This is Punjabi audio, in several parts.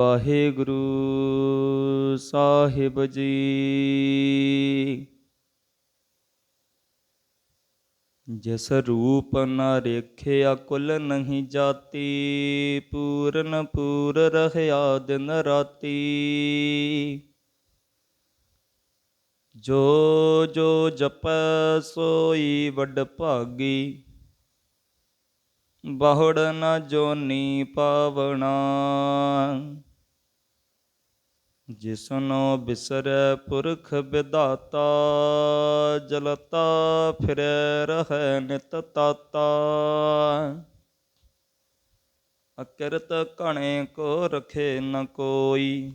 ਵਾਹਿਗੁਰੂ ਸਾਹਿਬ ਜੀ। ਜਿਸ ਰੂਪ ਨ ਰੇਖਿਆ ਕੁਲ ਨਹੀਂ ਜਾਤੀ, ਪੂਰਨ ਪੂਰ ਰਹਿਆ ਦਿਨ ਰਾਤੀ। ਜੋ ਜੋ ਜਪੈ ਸੋਈ ਵੱਡ ਭਾਗੀ, ਬਹੁੜ ਨ ਜੋਨੀ ਪਾਵਣਾ। ਜਿਸਨੋ ਬਿਸਰੈ ਪੁਰਖ ਵਿਦਾਤਾ ਜਲਤਾ ਫਿਰੈ ਰਹੈ ਨਿਤ ਤਾਤਾ। ਅਕਿਰਤ ਘਣੇ ਕੋ ਰਖੇ ਨ ਕੋਈ,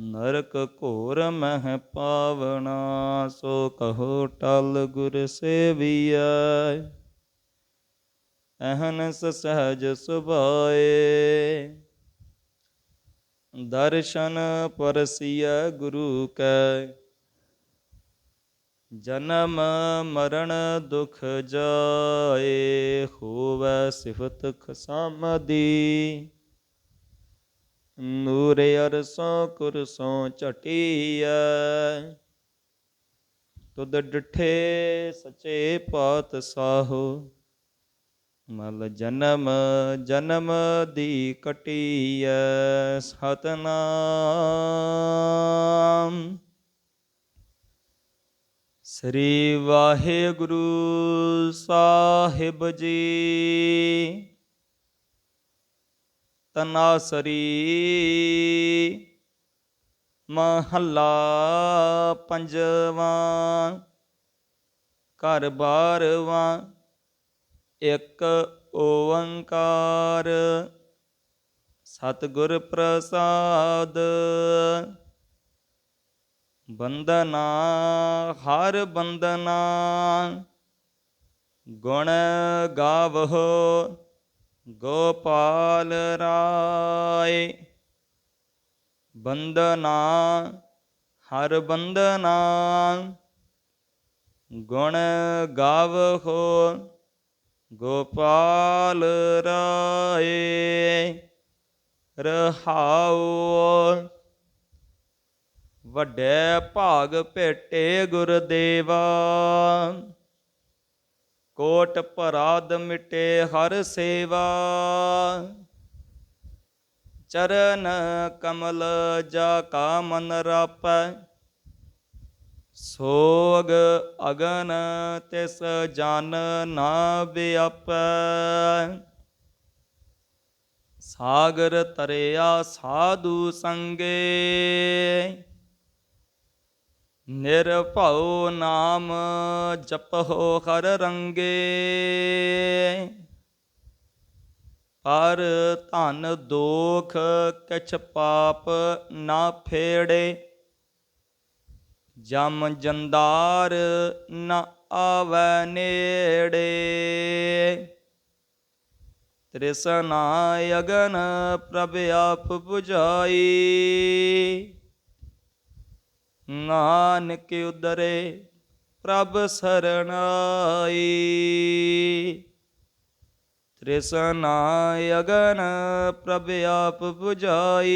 ਨਰਕ ਘੋਰ ਮਹਿ ਪਾਵਣਾ, ਸੋ ਕਹੋ ਟਲ ਗੁਰ ਸੇਵੀਐ। ਅਹਨਸ ਸਹਜ ਸੁਭਾਏ ਦਰਸ਼ਨ ਪਰਸੀਐ ਗੁਰੂ ਕੈ। ਜਨਮ ਮਰਨ ਦੁਖ ਜਾਏ, ਹੋਵੈ ਸਿਫਤ ਖਸਾਮਦੀ। ਨੂਰ ਅਰਸੋਂ ਕੁਰਸੋਂ ਝਟੀਐ। ਤੁਧ ਡਿਠੇ ਸਚੇ ਪਾਤਸ਼ਾਹੋ ਮਲ ਜਨਮ ਜਨਮ ਦੀ ਕਟੀਐ ਸਤਨਾਮ। ਸ੍ਰੀ ਵਾਹਿਗੁਰੂ ਸਾਹਿਬ ਜੀ, ਤਨਾਸਰੀ ਮਹੱਲਾ ਪੰਜਵਾਂ, ਘਰ ਬਾਰਵਾਂ ਇੱਕ ਓੰਕਾਰ। ਸਤਿਗੁਰ ਪ੍ਰਸਾਦ। ਬੰਦਨਾ ਹਰ ਬੰਦਨਾ ਗੁਣ ਗਾਵਹੁ, ਗੋਪਾਲ ਰਾਏ। ਬੰਦਨਾ ਹਰ ਬੰਦਨਾ ਗੁਣ ਗਾਵਹੁ ਗੋਪਾਲ ਰਾਏ ਰਹਾਉ ਵੱਡੇ ਭਾਗ ਭੇਟੇ ਗੁਰਦੇਵਾ। ਕੋਟ ਪਰਾਦ ਮਿਟੇ ਹਰ ਸੇਵਾ। ਚਰਨ ਕਮਲ ਜਾ ਕਾ ਮਨ ਰਾਪੈ। ਸੋਗ ਅਗਨ ਤਿਸ ਜਨ ਨਾ ਵਿਆਪੈ। ਸਾਗਰ ਤਰਿਆ ਸਾਧੂ ਸੰਗੇ। ਨਿਰਭਉ ਨਾਮ ਜਪਹੁ ਹਰ ਰੰਗੇ। ਪਰ ਧਨ ਦੋਖ ਕਿਛ ਪਾਪ ਨਾ ਫੇੜੇ। ਜਮ ਜੰਦਾਰ ਨ ਆਵੈ ਨੇੜੇ। ਤ੍ਰਿਸਨਾ ਅਗਨ ਪ੍ਰਭ ਆਪ 부ਝਾਈ। ਨਾਨਕ ਉਦਰੇ ਪ੍ਰਭ ਸਰਣਾਈ। ਤ੍ਰਿਸਨਾ ਅਗਨ ਪ੍ਰਭ ਆਪ 부ਝਾਈ।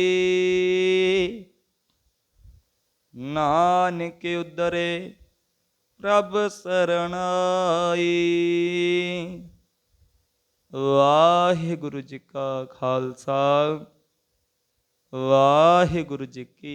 ਨਾਨਕ ਉਦਰੇ ਪ੍ਰਭ ਸਰਣਾਈ ਵਾਹਿਗੁਰੂ ਜੀ ਕਾ ਖਾਲਸਾ ਵਾਹਿਗੁਰੂ ਜੀ ਕੀ